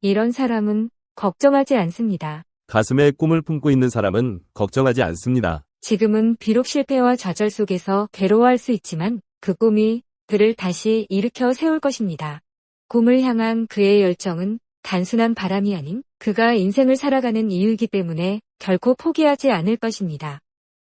이런 사람은 걱정하지 않습니다. 가슴에 꿈을 품고 있는 사람은 걱정하지 않습니다. 지금은 비록 실패와 좌절 속에서 괴로워할 수 있지만 그 꿈이 그를 다시 일으켜 세울 것입니다. 꿈을 향한 그의 열정은 단순한 바람이 아닌 그가 인생을 살아가는 이유이기 때문에 결코 포기하지 않을 것입니다.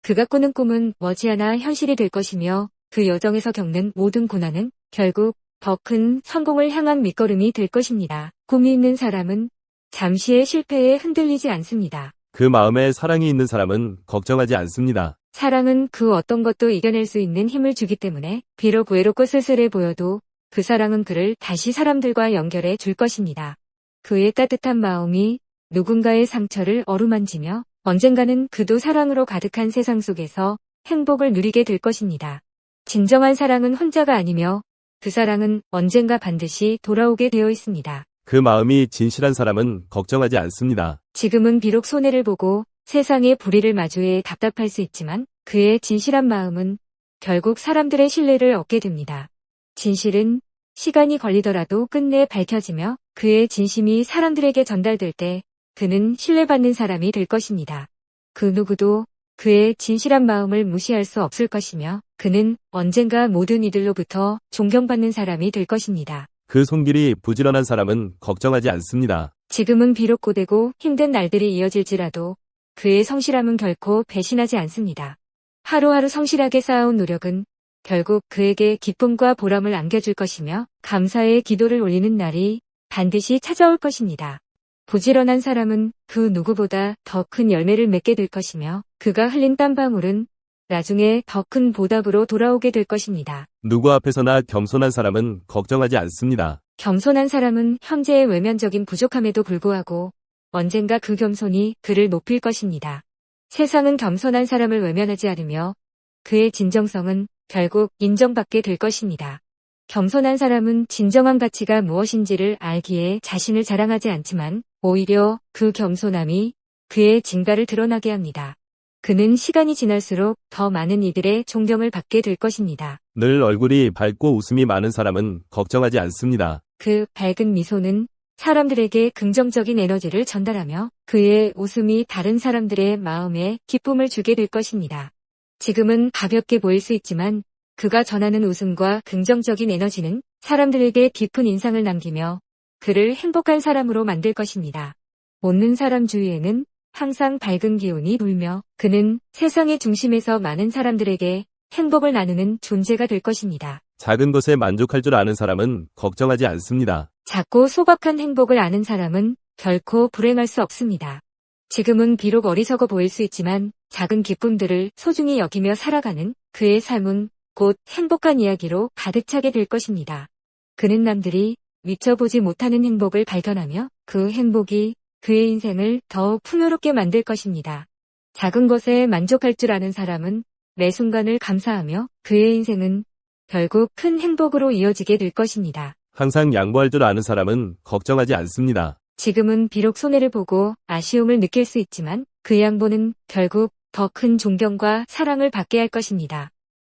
그가 꾸는 꿈은 머지않아 현실이 될 것이며 그 여정에서 겪는 모든 고난은 결국 더 큰 성공을 향한 밑거름이 될 것입니다. 꿈이 있는 사람은 잠시의 실패에 흔들리지 않습니다. 그 마음에 사랑이 있는 사람은 걱정하지 않습니다. 사랑은 그 어떤 것도 이겨낼 수 있는 힘을 주기 때문에 비록 외롭고 쓸쓸해 보여도 그 사랑은 그를 다시 사람들과 연결해 줄 것입니다. 그의 따뜻한 마음이 누군가의 상처를 어루만지며 언젠가는 그도 사랑으로 가득한 세상 속에서 행복을 누리게 될 것입니다. 진정한 사랑은 혼자가 아니며 그 사랑은 언젠가 반드시 돌아오게 되어 있습니다. 그 마음이 진실한 사람은 걱정하지 않습니다. 지금은 비록 손해를 보고 세상의 불의를 마주해 답답할 수 있지만 그의 진실한 마음은 결국 사람들의 신뢰를 얻게 됩니다. 진실은 시간이 걸리더라도 끝내 밝혀지며 그의 진심이 사람들에게 전달될 때 그는 신뢰받는 사람이 될 것입니다. 그 누구도 그의 진실한 마음을 무시할 수 없을 것이며 그는 언젠가 모든 이들로부터 존경받는 사람이 될 것입니다. 그 손길이 부지런한 사람은 걱정하지 않습니다. 지금은 비록 고되고 힘든 날들이 이어질지라도 그의 성실함은 결코 배신하지 않습니다. 하루하루 성실하게 쌓아온 노력은 결국 그에게 기쁨과 보람을 안겨줄 것이며 감사의 기도를 올리는 날이 반드시 찾아올 것입니다. 부지런한 사람은 그 누구보다 더 큰 열매를 맺게 될 것이며 그가 흘린 땀방울은 나중에 더 큰 보답으로 돌아오게 될 것입니다. 누구 앞에서나 겸손한 사람은 걱정하지 않습니다. 겸손한 사람은 현재의 외면적인 부족함에도 불구하고 언젠가 그 겸손이 그를 높일 것입니다. 세상은 겸손한 사람을 외면하지 않으며 그의 진정성은 결국 인정받게 될 것입니다. 겸손한 사람은 진정한 가치가 무엇인지를 알기에 자신을 자랑하지 않지만 오히려 그 겸손함이 그의 진가를 드러나게 합니다. 그는 시간이 지날수록 더 많은 이들의 존경을 받게 될 것입니다. 늘 얼굴이 밝고 웃음이 많은 사람은 걱정하지 않습니다. 그 밝은 미소는 사람들에게 긍정적인 에너지를 전달하며 그의 웃음이 다른 사람들의 마음에 기쁨을 주게 될 것입니다. 지금은 가볍게 보일 수 있지만 그가 전하는 웃음과 긍정적인 에너지는 사람들에게 깊은 인상을 남기며 그를 행복한 사람으로 만들 것입니다. 웃는 사람 주위에는 항상 밝은 기운이 불며 그는 세상의 중심에서 많은 사람들에게 행복을 나누는 존재가 될 것입니다. 작은 것에 만족할 줄 아는 사람은 걱정하지 않습니다. 작고 소박한 행복을 아는 사람은 결코 불행할 수 없습니다. 지금은 비록 어리석어 보일 수 있지만 작은 기쁨들을 소중히 여기며 살아가는 그의 삶은 곧 행복한 이야기로 가득 차게 될 것입니다. 그는 남들이 미쳐보지 못하는 행복을 발견하며 그 행복이 그의 인생을 더욱 풍요롭게 만들 것입니다. 작은 것에 만족할 줄 아는 사람은 매 순간을 감사하며 그의 인생은 결국 큰 행복으로 이어지게 될 것입니다. 항상 양보할 줄 아는 사람은 걱정하지 않습니다. 지금은 비록 손해를 보고 아쉬움을 느낄 수 있지만 그 양보는 결국 더 큰 존경과 사랑을 받게 할 것입니다.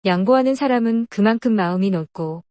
양보하는 사람은 그만큼 마음이 넓고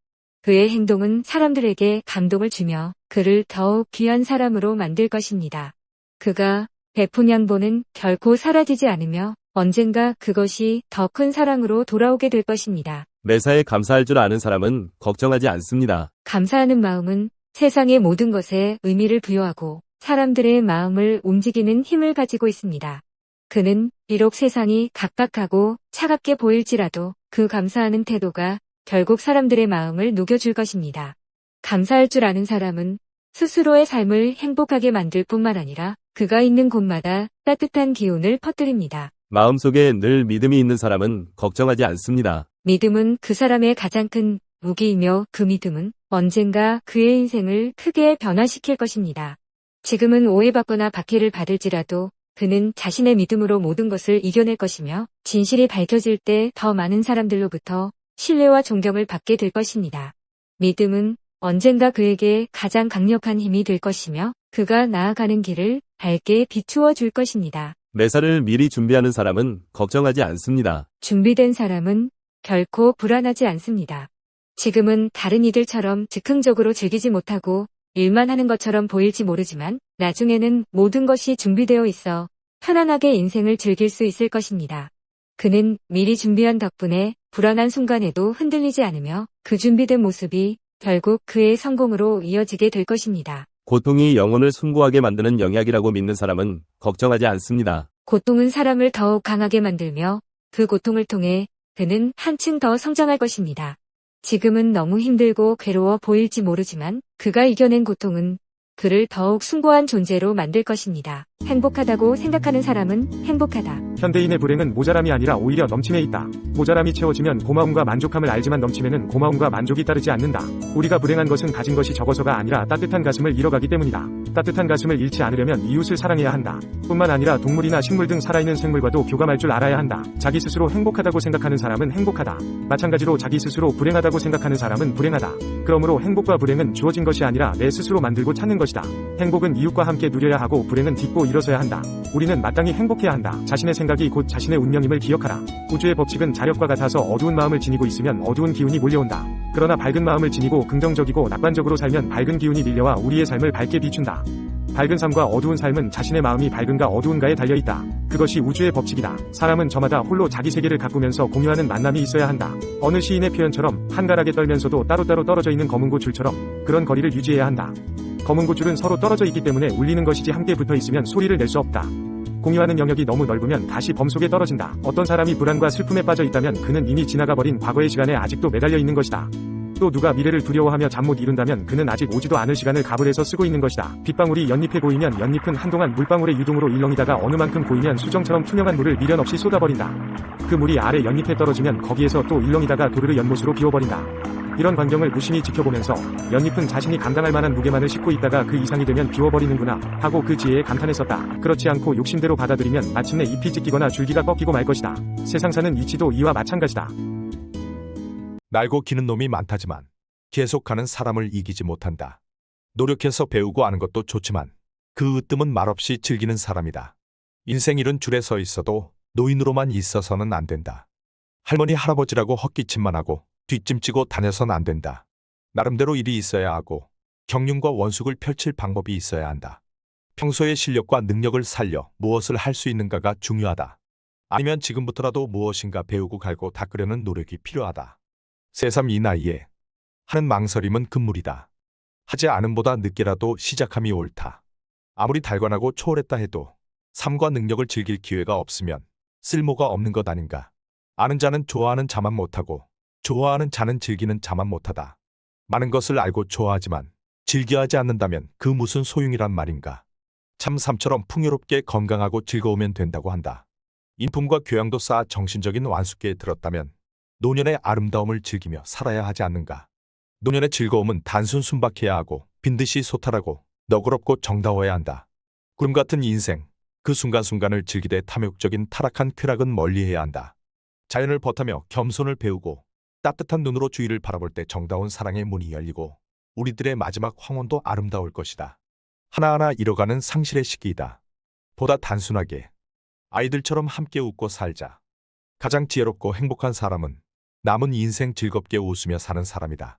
그의 행동은 사람들에게 감동을 주며 그를 더욱 귀한 사람으로 만들 것입니다. 그가 베푼 양보는 결코 사라지지 않으며 언젠가 그것이 더 큰 사랑으로 돌아오게 될 것입니다. 매사에 감사할 줄 아는 사람은 걱정하지 않습니다. 감사하는 마음은 세상의 모든 것에 의미를 부여하고 사람들의 마음을 움직이는 힘을 가지고 있습니다. 그는 비록 세상이 각박하고 차갑게 보일지라도 그 감사하는 태도가 결국 사람들의 마음을 녹여줄 것입니다. 감사할 줄 아는 사람은 스스로의 삶을 행복하게 만들 뿐만 아니라 그가 있는 곳마다 따뜻한 기운을 퍼뜨립니다. 마음속에 늘 믿음이 있는 사람은 걱정하지 않습니다. 믿음은 그 사람의 가장 큰 무기이며 그 믿음은 언젠가 그의 인생을 크게 변화시킬 것입니다. 지금은 오해받거나 박해를 받을지라도 그는 자신의 믿음으로 모든 것을 이겨낼 것이며 진실이 밝혀질 때 더 많은 사람들로부터 신뢰와 존경을 받게 될 것입니다. 믿음은 언젠가 그에게 가장 강력한 힘이 될 것이며 그가 나아가는 길을 밝게 비추어 줄 것입니다. 매사를 미리 준비하는 사람은 걱정하지 않습니다. 준비된 사람은 결코 불안하지 않습니다. 지금은 다른 이들처럼 즉흥적으로 즐기지 못하고 일만 하는 것처럼 보일지 모르지만 나중에는 모든 것이 준비되어 있어 편안하게 인생을 즐길 수 있을 것입니다. 그는 미리 준비한 덕분에 불안한 순간에도 흔들리지 않으며 그 준비된 모습이 결국 그의 성공으로 이어지게 될 것입니다. 고통이 영혼을 숭고하게 만드는 영약이라고 믿는 사람은 걱정하지 않습니다. 고통은 사람을 더욱 강하게 만들며 그 고통을 통해 그는 한층 더 성장할 것입니다. 지금은 너무 힘들고 괴로워 보일지 모르지만 그가 이겨낸 고통은 그를 더욱 숭고한 존재로 만들 것입니다. 행복하다고 생각하는 사람은 행복하다. 현대인의 불행은 모자람이 아니라 오히려 넘침에 있다. 모자람이 채워지면 고마움과 만족함을 알지만 넘침에는 고마움과 만족이 따르지 않는다. 우리가 불행한 것은 가진 것이 적어서가 아니라 따뜻한 가슴을 잃어가기 때문이다. 따뜻한 가슴을 잃지 않으려면 이웃을 사랑해야 한다. 뿐만 아니라 동물이나 식물 등 살아있는 생물과도 교감할 줄 알아야 한다. 자기 스스로 행복하다고 생각하는 사람은 행복하다. 마찬가지로 자기 스스로 불행하다고 생각하는 사람은 불행하다. 그러므로 행복과 불행은 주어진 것이 아니라 내 스스로 만들고 찾는 것이다. 행복은 이웃과 함께 누려야 하고 불행은 딛고 일어서야 한다. 우리는 마땅히 행복해야 한다. 자신의 생각이 곧 자신의 운명임을 기억하라. 우주의 법칙은 자력과 같아서 어두운 마음을 지니고 있으면 어두운 기운이 몰려온다. 그러나 밝은 마음을 지니고 긍정적이고 낙관적으로 살면 밝은 기운이 밀려와 우리의 삶을 밝게 비춘다. 밝은 삶과 어두운 삶은 자신의 마음이 밝은가 어두운가에 달려있다. 그것이 우주의 법칙이다. 사람은 저마다 홀로 자기 세계를 가꾸면서 공유하는 만남이 있어야 한다. 어느 시인의 표현처럼 한가락에 떨면서도 따로따로 떨어져 있는 검은고 줄처럼 그런 거리를 유지해야 한다. 검은 고 줄은 서로 떨어져 있기 때문에 울리는 것이지 함께 붙어 있으면 소리를 낼 수 없다. 공유하는 영역이 너무 넓으면 다시 범 속에 떨어진다. 어떤 사람이 불안과 슬픔에 빠져 있다면 그는 이미 지나가버린 과거의 시간에 아직도 매달려 있는 것이다. 또 누가 미래를 두려워하며 잠 못 이룬다면 그는 아직 오지도 않을 시간을 가불해서 쓰고 있는 것이다. 빗방울이 연잎에 고이면 연잎은 한동안 물방울의 유동으로 일렁이다가 어느 만큼 고이면 수정처럼 투명한 물을 미련 없이 쏟아버린다. 그 물이 아래 연잎에 떨어지면 거기에서 또 일렁이다가 도르르 연못으로 비워버린다. 이런 광경을 무심히 지켜보면서 연잎은 자신이 감당할 만한 무게만을 싣고 있다가 그 이상이 되면 비워버리는구나 하고 그 지혜에 감탄했었다. 그렇지 않고 욕심대로 받아들이면 마침내 잎이 찢기거나 줄기가 꺾이고 말 것이다. 세상 사는 이치도 이와 마찬가지다. 날고 기는 놈이 많다지만 계속하는 사람을 이기지 못한다. 노력해서 배우고 아는 것도 좋지만 그 으뜸은 말없이 즐기는 사람이다. 인생 이른 줄에 서 있어도 노인으로만 있어서는 안 된다. 할머니 할아버지라고 헛기침만 하고 뒷짐지고 다녀선 안 된다. 나름대로 일이 있어야 하고 경륜과 원숙을 펼칠 방법이 있어야 한다. 평소의 실력과 능력을 살려 무엇을 할 수 있는가가 중요하다. 아니면 지금부터라도 무엇인가 배우고 갈고 닦으려는 노력이 필요하다. 새삼 이 나이에 하는 망설임은 금물이다. 하지 않음보다 늦게라도 시작함이 옳다. 아무리 달관하고 초월했다 해도 삶과 능력을 즐길 기회가 없으면 쓸모가 없는 것 아닌가. 아는 자는 좋아하는 자만 못하고 좋아하는 자는 즐기는 자만 못하다. 많은 것을 알고 좋아하지만 즐겨하지 않는다면 그 무슨 소용이란 말인가. 참 삶처럼 풍요롭게 건강하고 즐거우면 된다고 한다. 인품과 교양도 쌓아 정신적인 완숙계에 들었다면 노년의 아름다움을 즐기며 살아야 하지 않는가. 노년의 즐거움은 단순 순박해야 하고 빈듯이 소탈하고 너그럽고 정다워야 한다. 구름 같은 인생, 그 순간순간을 즐기되 탐욕적인 타락한 쾌락은 멀리해야 한다. 자연을 버타며 겸손을 배우고 따뜻한 눈으로 주위를 바라볼 때 정다운 사랑의 문이 열리고 우리들의 마지막 황혼도 아름다울 것이다. 하나하나 잃어가는 상실의 시기이다. 보다 단순하게 아이들처럼 함께 웃고 살자. 가장 지혜롭고 행복한 사람은 남은 인생 즐겁게 웃으며 사는 사람이다.